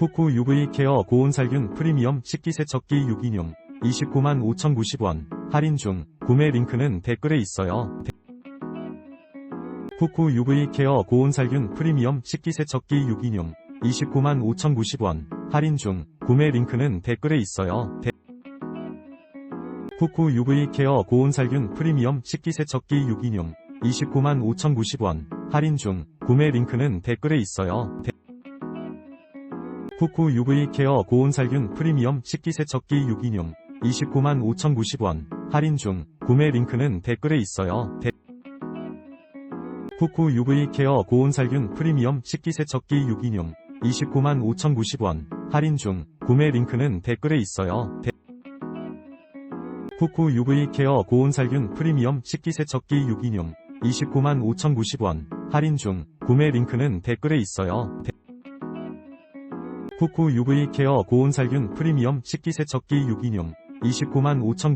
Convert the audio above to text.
쿠쿠 UV 케어 고온살균 프리미엄 식기세척기 유기뇽 29만 5,090원 할인 중 구매 링크는 댓글에 있어요. 데- 쿠쿠 UV 케어 고온살균 프리미엄 식기세척기 유기뇽 29만 5,090원 할인 중 구매 링크는 댓글에 있어요. 데- 쿠쿠 UV 케어 고온살균 프리미엄 식기세척기 유기뇽 29만 5,090원 할인 중 구매 링크는 댓글에 있어요. 데- 쿠쿠 UV 케어 고온살균 프리미엄 식기세척기 유기뇽 29만 5,090원 할인 중 구매 링크는 댓글에 있어요. 데- 쿠쿠 UV 케어 고온살균 프리미엄 식기세척기 유기뇽 29만 5,090원 할인 중 구매 링크는 댓글에 있어요. 데- 쿠쿠 UV 케어 고온살균 프리미엄 식기세척기 유기뇽 29만 5,090원 할인 중 구매 링크는 댓글에 있어요. 데- 쿠쿠 UV 케어 고온살균 프리미엄 식기세척기 유기뇽 29만 5,090원